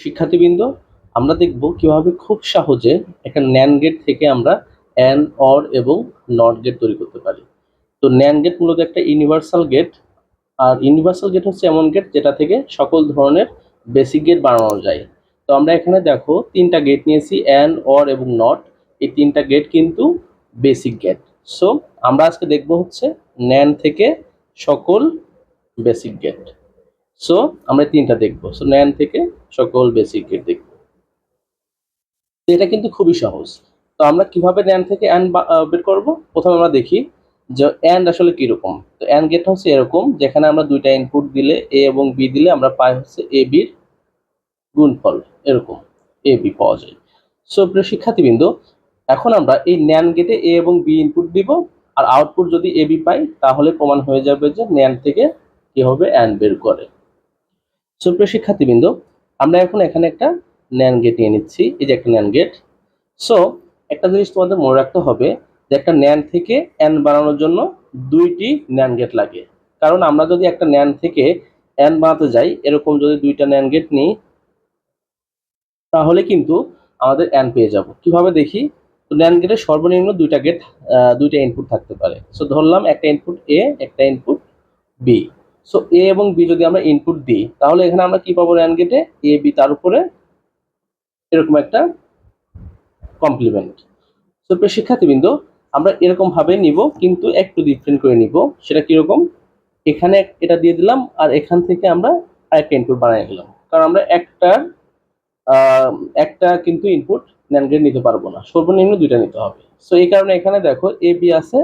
শিক্ষার্থীবৃন্দ, আমরা দেখব কীভাবে খুব সহজে একটা ন্যান গেট থেকে আমরা অ্যান অর এবং নট গেট তৈরি করতে পারি। তো ন্যান গেট মূলত একটা ইউনিভার্সাল গেট আর ইউনিভার্সাল গেট হচ্ছে এমন গেট যেটা থেকে সকল ধরনের বেসিক গেট বানানো যায়। তো আমরা এখানে দেখো তিনটা গেট নিয়েছি অ্যান অর এবং নট এই তিনটা গেট কিন্তু বেসিক গেট সো আমরা আজকে দেখব হচ্ছে ন্যান থেকে সকল বেসিক গেট সো আমরা তিনটা দেখব। সো ন্যান থেকে সকল বেসিক গেট দেখব। এটা কিন্তু খুবই সহজ। তো আমরা কীভাবে ন্যান থেকে অ্যান্ড বের করব? প্রথমে আমরা দেখি যে অ্যান্ড আসলে কীরকম। তো অ্যান্ড গেট হচ্ছে এরকম, যেখানে আমরা দুইটা ইনপুট দিলে এ এবং বি দিলে আমরা পাই হচ্ছে এ বির গুণফল। এরকম। এ বি পাওয়া যায়। সো প্রিয় শিক্ষার্থীবৃন্দ, এখন আমরা এই ন্যান গেটে এ এবং বি ইনপুট দিব। আর আউটপুট যদি এ বি পাই, তাহলে প্রমাণ হয়ে যাবে যে ন্যান থেকে কি হবে? অ্যান্ড বের করে। সুপ্রিয় শিক্ষার্থীবৃন্দ, আমরা এখন এখানে একটা ন্যান গেট নিয়ে নিচ্ছি। এই যে একটা ন্যান গেট সো একটা জিনিস তোমাদের মনে রাখতে হবে যে একটা ন্যান থেকে অ্যান বানানোর জন্য দুইটি ন্যান গেট লাগে। কারণ আমরা যদি একটা ন্যান থেকে অ্যান বানাতে যাই, এরকম যদি দুইটা ন্যান গেট নিই, তাহলে কিন্তু আমাদের অ্যান পেয়ে যাব। কীভাবে দেখি? তো ন্যান গেটের সর্বনিম্ন দুইটা গেট দুইটা ইনপুট থাকতে পারে। সো ধরলাম একটা ইনপুট এ একটা ইনপুট বি সো এ এবং বি যদি আমরা ইনপুট দিই, তাহলে এখানে আমরা কি পাবো র্যান গেটে এ? বি তার উপরে এরকম একটা কমপ্লিমেন্ট সো প্রিয় শিক্ষার্থীবৃন্দ, আমরা এরকম ভাবে নিব, কিন্তু একটু ডিফারেন্ট করে নিব। সেটা কীরকম এখানে এটা দিয়ে দিলাম, আর এখান থেকে আমরা আরেকটা ইনপুট বানিয়ে নিলাম কারণ আমরা একটা একটা কিন্তু ইনপুট ন্যান গেট নিতে পারব না। সর্বনিম্ন দুইটা নিতে হবে। সো এই কারণে এখানে দেখো এ বি আছে,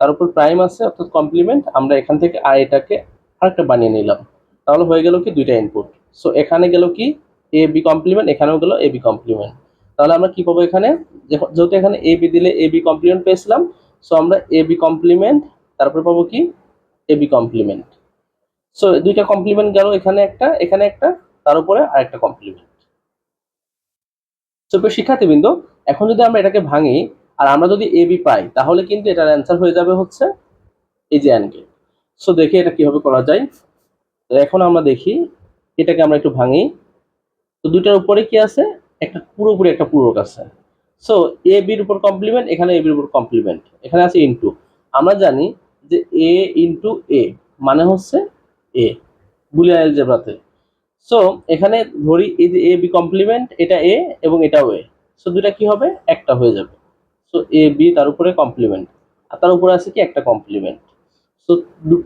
তার উপর প্রাইম আছে, অর্থাৎ কমপ্লিমেন্ট আমরা এখান থেকে আর এটাকে আরেকটা বানিয়ে নিলাম। তাহলে হয়ে গেল কি দুইটা ইনপুট সো এখানে গেল কি এ বি কমপ্লিমেন্ট এখানেও গেল এ বি কমপ্লিমেন্ট তাহলে আমরা কি পাবো এখানে? যেহেতু এখানে এ বি দিলে এ বি কমপ্লিমেন্ট পেয়েছিলাম সো আমরা এ বি কমপ্লিমেন্ট তারপরে পাবো কি? এ বি কমপ্লিমেন্ট সো দুইটা কমপ্লিমেন্ট গেল এখানে একটা এখানে একটা, তার উপরে আরেকটা কমপ্লিমেন্ট সো শিক্ষার্থীবৃন্দ, এখন যদি আমরা এটাকে ভাঙি, আর আমরা যদি এ বি পাই, তাহলে কিন্তু এটার অ্যান্সার হয়ে যাবে হচ্ছে এই যে অ্যান্ড সো দেখি এটা কীভাবে করা যায়। এখন আমরা দেখি, এটাকে আমরা একটু ভাঙি। তো দুইটার উপরে কি আছে? একটা পুরোপুরি একটা পূরক আছে। সো এ বির উপর কমপ্লিমেন্ট এখানে এ বির উপর কমপ্লিমেন্ট এখানে আছে ইনটু আমরা জানি যে এ ইনটু এ মানে হচ্ছে এ বুলিয়ান অ্যালজেব্রাতে। সো এখানে ধরি এই যে এ বি কমপ্লিমেন্ট এটা এ এবং এটাও এ সো দুইটা কি হবে? একটা হয়ে যাবে। সো এ বি তার উপরে কমপ্লিমেন্ট আর তার উপরে আছে কি? একটা কমপ্লিমেন্ট সো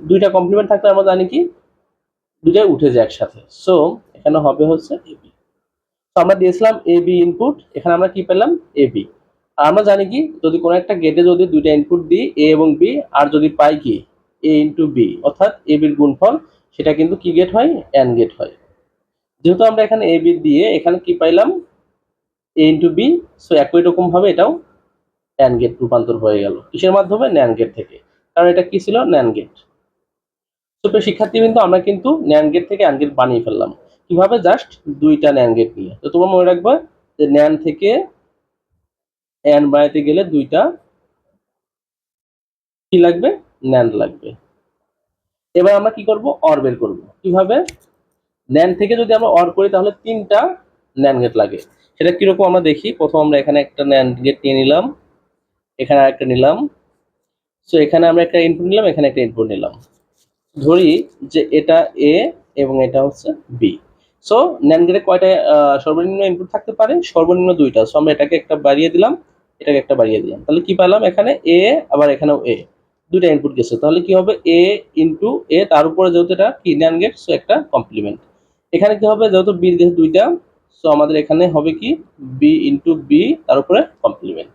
দুইটা কমপ্লিমেন্ট থাকলে আমরা জানি কি? দুইটাই উঠে যায় একসাথে। সো এখানে হবে হচ্ছে এ বি তো আমরা দিয়েছিলাম এ বি ইনপুট এখানে আমরা কি পেলাম? এ বি আর আমরা জানি কি? যদি কোনো একটা গেটে যদি দুইটা ইনপুট দিই এ এবং বি আর যদি পাই কি? এ ইন্টু বি অর্থাৎ এ বির গুণফল, সেটা কিন্তু কি গেট হয়? অ্যান গেট হয়। যেহেতু আমরা এখানে এ বি দিয়ে এখানে কি পাইলাম? এ ইন্টু বি সো একই রকম ভাবে এটাও অ্যান গেট রূপান্তর হয়ে গেল। কিসের মাধ্যমে? ন্যান গেট থেকে। কারণ এটা কি ছিল? ন্যান গেট ছোট শিক্ষার্থী কিন্তু আমরা কিন্তু ন্যান গেট থেকে অ্যান গেট বানিয়ে ফেললাম। কীভাবে? জাস্ট দুইটা ন্যান গেট নিয়ে। তো তোমার মনে রাখবে যে ন্যান থেকে অ্যান বানাইতে গেলে দুইটা কি লাগবে? ন্যান লাগবে। এবার আমরা কি করব? অর বের করব। কীভাবে? ন্যান থেকে যদি আমরা অর করি, তাহলে তিনটা ন্যান গেট লাগে। সেটা কীরকম আমরা দেখি। প্রথম আমরা এখানে একটা ন্যান গেট নিয়ে নিলাম। এখানে আরেকটা নিলাম। সো এখানে আমরা একটা ইনপুট নিলাম, এখানে একটা ইনপুট নিলাম। ধরি যে এটা এ এবং এটা হচ্ছে বি সো ন্যান গেটে কয়টা সর্বনিম্ন ইনপুট থাকতে পারে? সর্বনিম্ন দুইটা। সো আমরা এটাকে একটা বাড়িয়ে দিলাম, এটাকে একটা বাড়িয়ে দিলাম। তাহলে কি পেলাম এখানে এ আবার এখানেও এ দুইটা ইনপুট গেছে। তাহলে কি হবে? এ ইনটু এ তার উপরে যেহেতু এটা কি ন্যান গেট সো একটা কমপ্লিমেন্ট এখানে কি হবে? যেহেতু বি যেহেতু দুইটা সো আমাদের এখানে হবে কি? বি ইনটু বি তার উপরে কমপ্লিমেন্ট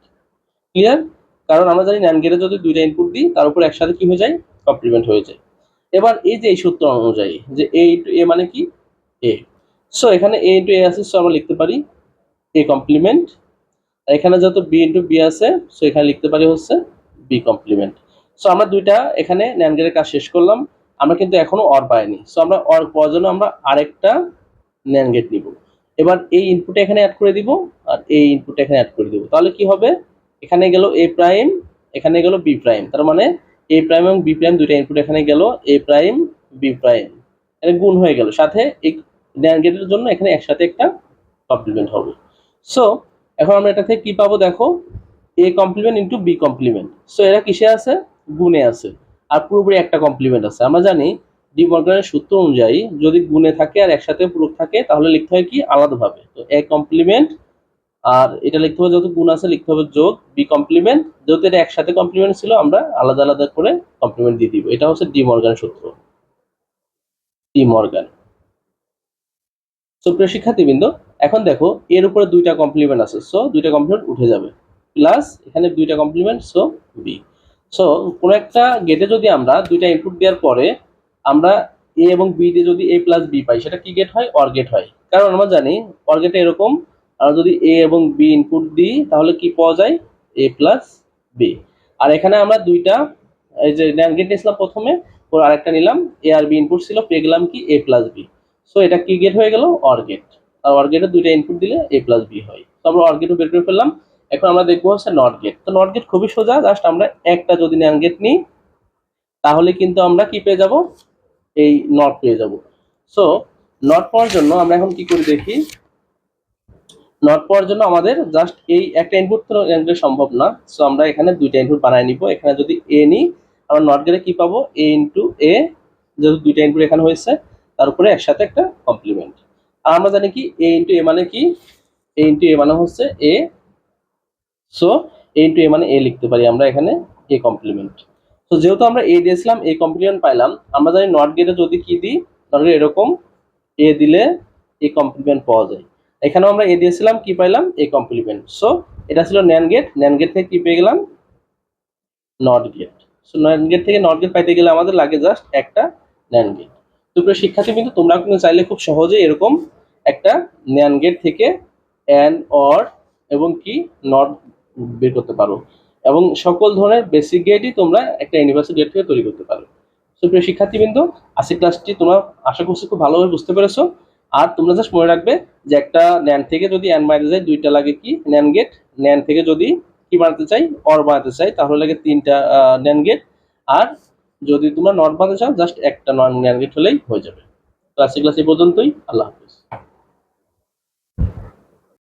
ক্লিয়ার কারণ আমরা জানি ন্যান গেটে যদি দুইটা ইনপুট দিই, তার উপর একসাথে কি হয়ে যায়? কমপ্লিমেন্ট হয়ে যায়। এবার এই যে এই সূত্র অনুযায়ী যে এ ইন্টু এ মানে কি? এ সো এখানে এ ইন্টু এ আছে সো আমরা লিখতে পারি এ কমপ্লিমেন্ট আর এখানে যেহেতু বি ইন্টু বি আছে সো এখানে লিখতে পারি হচ্ছে বি কমপ্লিমেন্ট সো আমরা দুইটা এখানে ন্যান গেটের কাজ শেষ করলাম। আমরা কিন্তু এখনও অর পাইনি। সো আমরা অর পাওয়ার জন্য আমরা আরেকটা ন্যান গেট নিব। এবার এই ইনপুটে এখানে অ্যাড করে দিব, আর এই ইনপুটে এখানে অ্যাড করে দিব। তাহলে কি হবে? এখানে গেল এ প্রাইম এখানে গেল বি প্রাইম তার মানে এ প্রাইম এবং বি প্রাইম দুইটা ইনপুট এখানে গেল এ প্রাইম বি প্রাইম এখানে গুণ হয়ে গেল, সাথে এই ন্যান গেটের জন্য এখানে একসাথে একটা কমপ্লিমেন্ট হবে। সো এখন আমরা এটা থেকে কি পাবো দেখো? A complement into B complement so এরা কিসে আছে? গুণে আছে। আর পুরোপুরি একটা কমপ্লিমেন্ট আছে। আমরা জানি ডি মর্গানের সূত্র অনুযায়ী যদি গুণে থাকে আর একসাথে পূরক থাকে, তাহলে লিখতে হয় কি? আলাদাভাবে। তো এ কমপ্লিমেন্ট আর এটা লিখতে হবে যেহেতু গুণ আছে, লিখতে হবে যোগ বি কমপ্লিমেন্ট যেহেতু এটা একসাথে কমপ্লিমেন্ট ছিল, আমরা আলাদা আলাদা করে কমপ্লিমেন্ট দিয়ে দিব। এটা হচ্ছে ডি মর্গানের সূত্র। ডি মর্গান সো প্রিয় শিক্ষার্থীবৃন্দ, এখন দেখো, এর উপরে দুইটা কমপ্লিমেন্ট আছে সো দুইটা কমপ্লিমেন্ট উঠে যাবে। প্লাস এখানে দুইটা কমপ্লিমেন্ট সো বি সো কোনো একটা গেটে যদি আমরা দুইটা ইনপুট দেওয়ার পরে আমরা এ এবং বি দিয়ে যদি এ প্লাস বি পাই, সেটা কি গেট হয়? অর গেট হয়। কারণ আমরা জানি অর গেটে এরকম আমরা যদি এ এবং বি ইনপুট দিই, তাহলে কি পাওয়া যায়? এ প্লাস বি আর এখানে আমরা দুইটা, এই যে গেট নিয়েছিলাম প্রথমে, ওর আরেকটা নিলাম এ আর বি ইনপুট ছিল, পেয়ে গেলাম কি? এ প্লাস বি সো এটা কি গেট হয়ে গেল? অর গেট আর অর গেটে দুইটা ইনপুট দিলে এ প্লাস বি হয়। তো আমরা অর বের করে ফেললাম। এখন আমরা দেখব হচ্ছে নট গেট তো নট গেট খুবই সোজা জাস্ট আমরা একটা যদি ন্যান গেট নিই, তাহলে কিন্তু আমরা কি পেয়ে যাব? এই নট পেয়ে যাব। সো নট পাওয়ার জন্য আমরা এখন কি করি দেখি? নট পাওয়ার জন্য আমাদের জাস্ট এই একটা ইনপুট তো NAND সম্ভব না। সো আমরা এখানে দুইটা ইনপুট বানায় নিব। এখানে যদি এ নিই, আমরা নট গেটে কি পাবো? এ ইন্টু এ যেহেতু দুইটা ইনপুট এখানে হয়েছে, তার উপরে একসাথে একটা কমপ্লিমেন্ট আর আমরা জানি কি? এ ইন্টু এ মানে কি? এ ইন্টু এ মানে হচ্ছে এ সো এ ইন্টু এ মানে এ লিখতে পারি আমরা এখানে এ কমপ্লিমেন্ট তো যেহেতু আমরা এ দিয়েছিলাম এ কমপ্লিমেন্ট পাইলাম, আমরা জানি নট গেটে যদি কি দিই? তাহলে এরকম এ দিলে এ কমপ্লিমেন্ট পাওয়া যায়। এখানেও আমরা এ দিয়েছিলাম, কি পাইলাম? এ কমপ্লিমেন্ট সো এটা ছিল ন্যান গেট ন্যান গেট থেকে কি পেয়ে গেলাম? Not gate so NAND gate থেকে নট গেট পাইতে গেলে আমাদের লাগে জাস্ট একটা ন্যান গেট তো প্রিয় শিক্ষার্থী কিন্তু তোমরা কিন্তু চাইলে খুব সহজে এরকম একটা ন্যান গেট থেকে অ্যান অর এবং কি নট বের করতে পারো। এবং সকল ধরনের বেসিক গেটই তোমরা একটা ইউনিভার্সিটি গেট থেকে তৈরি করতে পারো। তো প্রিয় শিক্ষার্থীবৃন্দ আজকের ক্লাসটি তোমরা আশা করছি খুব ভালোভাবে বুঝতে পেরেছ। আর তোমরা জাস্ট মনে রাখবে যে একটা ন্যান থেকে যদি অ্যান বানাতে চাই, দুইটা লাগে কি? ন্যান গেট ন্যান থেকে যদি কি বানাতে চাই? অর বানাতে চাই, তাহলে লাগে তিনটা ন্যান গেট আর যদি তোমরা নট বানাতে চাও জাস্ট একটা নন ন্যান গেট হলেই হয়ে যাবে। তো আজকের ক্লাস এই পর্যন্তই। আল্লাহ হাফিজ।